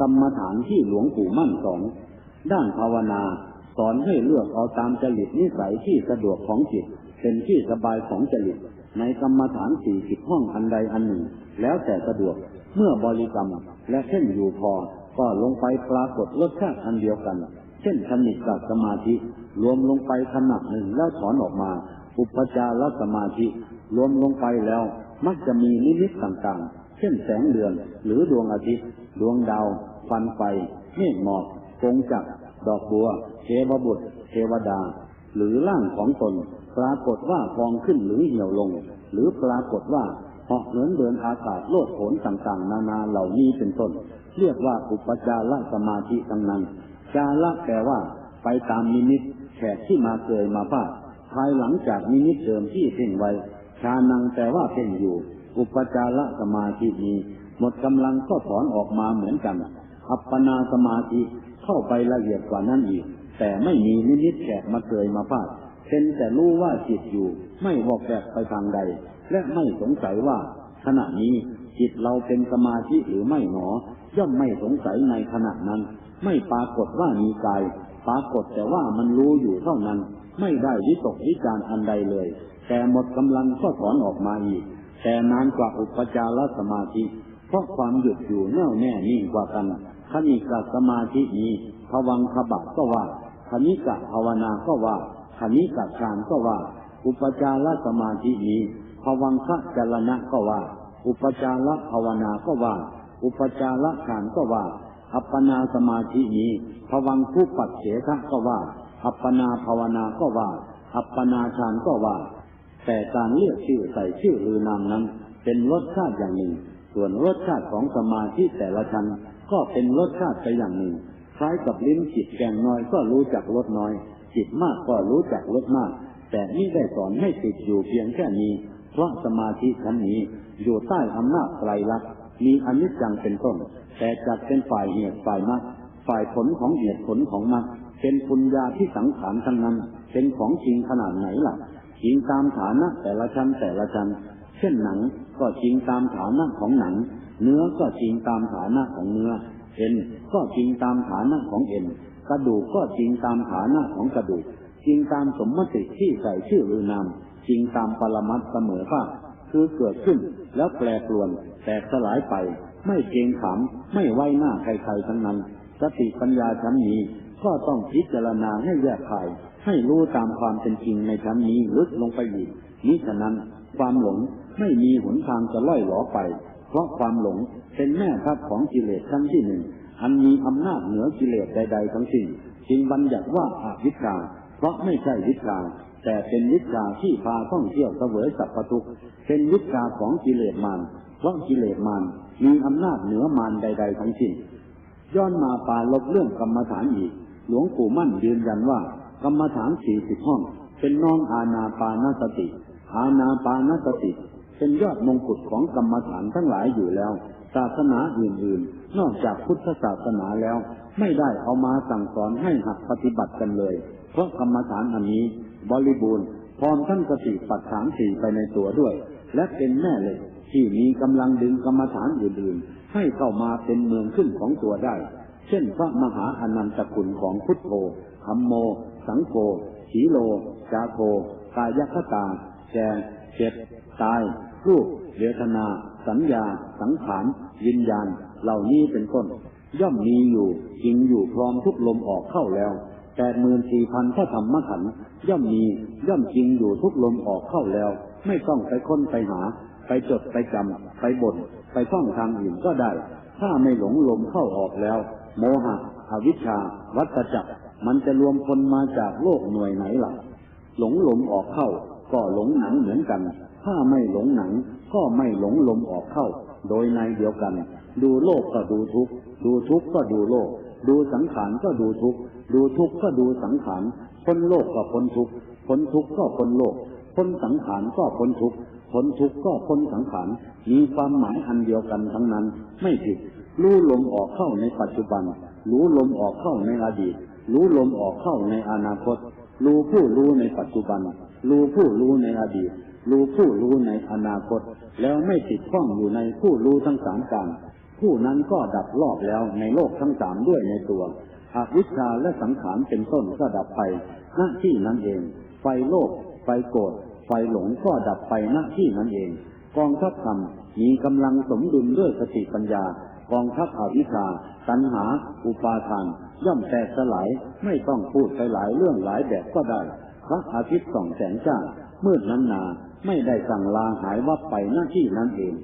กรรมฐานที่หลวงปู่มั่นสอนด้านภาวนาสอนให้เลือกเอาตามจริตนิสัยที่สะดวกของจิต เป็นที่สบายของจริต ในกรรมฐานสี่สิบห้องอันใดอันหนึ่ง แล้วแต่สะดวกเมื่อบริกรรมและเช่นอยู่พอ ก็ลงไปปรากฏรสชาติอันเดียวกัน เช่นชนิกับสมาธิ รวมลงไปขนาดหนึ่งแล้วถอนออกมา อุปจารสมาธิ รวมลงไปแล้วมักจะมีนิมิตต่างๆ เช่นแสงเดือน หรือดวงอาทิตย์ ดวงดาว ฟันไฟเมฆหมอกกงจักดอกบัวเทวบุตรเทวดา หรือร่างของตน ปรากฏว่าฟองขึ้นหรือเหี่ยวลง หรือปรากฏว่าเหาะเหินเดินอากาศโลดโผนต่างๆ นานาเหล่านี้เป็นต้น เรียกว่าอุปจารสมาธิทั้งนั้น จาระแปลว่า ไปตามนิมิตแขกที่มาเกยมาพาดภายหลังจากนิมิตเดิมที่เพ่งไว้ชานังแต่ว่าเพ่งอยู่ อุปจารสมาธินี้หมดกำลังก็ถอนออกมาเหมือนกัน อัปปนาสมาธิเข้าไปละเอียดกว่านั้นอีก แต่ไม่มีนิมิตแขกมาเกยมาพาดเป็นแต่รู้ว่าจิตอยู่ ไม่วอกแวกไปทางใด และไม่สงสัยว่า ขณะนี้จิตเราเป็นสมาธิหรือไม่หนอ ย่อมไม่สงสัยในขณะนั้น ไม่ปรากฏว่ามีกาย ปรากฏแต่ว่ามันรู้อยู่เท่านั้น ไม่ได้วิตกวิจารอันใดเลย แต่หมดกำลังก็ถอนออกมาอีก แต่นานกว่าอุปจารสมาธิ เพราะความหยุดอยู่แน่วแน่นิ่งกว่ากัน คณิกสมาธินี้ภวังคบัตก็ว่าคณิกะภาวนาก็ว่าคณิกะฌานก็ว่า อุปจารสมาธินี้ภวังคะจรณะก็ว่า อุปจารภาวนาก็ว่า อุปจารฌานก็ว่า อัปปนาสมาธินี้ภวังคุปัจเฉทะก็ว่า อัปปนาภาวนาก็ว่า อัปปนาฌานก็ว่า แต่การเลือกชื่อใส่ชื่อหรือนามนั้น เป็นรสชาติอย่างหนึ่ง ส่วนรสชาติของสมาธิแต่ละชั้น ก็เป็นรสชาติไปอย่างหนึ่ง คล้ายกับลิ้นจิตแกงน้อยก็รู้จักรสน้อย จิตมากก็รู้จักรสมาก แต่นี่ได้สอนให้ติดอยู่เพียงแค่นี้ เพราะสมาธิชั้นนี้อยู่ใต้อำนาจไตรลักษณ์มีอนิจจังเป็นต้น แต่จัดเป็นฝ่ายเหตุฝ่ายมรรคฝ่ายผลของเหตุผลของมรรคเป็นปุญญาที่สังขารทั้งนั้น เป็นของจริงขนาดไหนล่ะจริงตามฐานะแต่ละชั้นแต่ละชั้น เช่นหนังก็จริงตามฐานะของหนัง เนื้อก็จริงตามฐานะของเนื้อ เอ็นก็จริงตามฐานะของเอ็น กระดูกก็จริงตามฐานะของกระดูก จริงตามสมมติที่ใส่ชื่อหรือนาม จริงตามปรมัตเสมอภาคคือเกิดขึ้นแล้วแปรปรวน แตกสลายไป ไม่เกงขามไม่ไว้หน้าใครๆทั้งนั้น สติปัญญาชั้นนี้ก็ต้องพิจารณาให้แยกขายให้รู้ตามความเป็นจริงในชั้นนี้ลึกลงไปอีกนี้ฉะนั้นความหลงไม่มีหนทางจะล่อยหลอไป เพราะความหลงเป็นแม่ทัพของกิเลสชั้นที่หนึ่ง อันมีอำนาจเหนือกิเลสใด ๆ ทั้งสิ้นจึงบัญญัติว่าอาวิชาเพราะไม่ใช่วิชาแต่เป็นวิชาที่พาท่องเที่ยวเสวยสัพพทุกเป็นวิชาของกิเลสมารเพราะกิเลสมารมีอำนาจเหนือมารใด ๆ ทั้งสิ้นย้อนมาปาลบเรื่องกรรมฐานอีก หลวงปู่มั่นยืนยันว่า กรรมฐานสี่สิบห้อง เป็นน้องอาณาปานสติ อาณาปานสติ เป็นยอดมงกุฎของกรรมฐานทั้งหลายอยู่แล้ว ศาสนาอื่นๆ นอกจากพุทธศาสนาแล้ว ไม่ได้เอามาสั่งสอนให้หักปฏิบัติกันเลย เพราะกรรมฐานอันนี้ บริบูรณ์พร้อมทั้งสติปัฏฐานสี่ไปในตัวด้วย และเป็นแม่เหล็กที่มีกำลังดึงกรรมฐานอื่นๆ ให้เข้ามาเป็นเมืองขึ้นของตัวได้ เช่นพระมหาอนันตคุณของพุทโธคัมโม สังโฆสีโล จาโคกายคตาแกเจ็บ ตาย รูปเวทนา สัญญา สังขาร วิญญาณ เหล่านี้เป็นต้น ย่อมมีอยู่จริงอยู่พร้อมทุกลมออกเข้าแล้วแปดหมื่นสี่พันพระธรรมขันย่อมมีย่อมจริงอยู่ทุกลมออกเข้าแล้ว ไม่ต้องไปค้นไปหา ไปจดไปจำไปบทไปท่องทางอื่นก็ได้ ถ้าไม่หลงลมเข้าออกแล้ว โมหะอวิชชา วัตจักรมันจะรวมคนมาจากโลกหน่วยไหนล่ะ หลงลมออกเข้า ก็หลงหนังเหมือนกัน ถ้าไม่หลงหนัง ก็ไม่หลงลมออกเข้า โดยในเดียวกัน ดูโลกก็ดูทุกดูทุกก็ดูโลก ดูสังขารก็ดูทุกดูทุกก็ดูสังขารพ้นโลกก็พ้นทุกพ้นทุกก็พ้นโลกพ้นสังขารก็พ้นทุกพ้นทุกก็พ้นสังขารมีความหมายอันเดียวกันทั้งนั้น ไม่ผิดรู้ลมออกเข้าในปัจจุบัน รู้ลมออกเข้าในอดีต รู้ลมออกเข้าในอนาคต รู้ผู้รู้ในปัจจุบัน รู้ผู้รู้ในอดีต รู้ผู้รู้ในอนาคต แล้วไม่ติดข้องอยู่ในผู้รู้ทั้งสามการผู้นั้นก็ดับรอบแล้วในโลกทั้งสามด้วยในตัวอวิชชาและสังขารเป็นต้นก็ดับไปหน้าที่นั้นเอง ไฟโลภไฟโกรธไฟหลงก็ดับไปหน้าที่นั้นเอง กองทัพธรรมมีกำลังสมดุลด้วยสติปัญญา กองทัพอวิชชาตัณหา อุปาทาน ย่อมแตกสลายไม่ต้องพูดไปหลายเรื่องหลายแบบก็ได้ พระอาทิตย์ส่องแสงจ้ามืดนั้นนา ไม่ได้สั่งลาหายวับไปหน้าที่นั้นเอง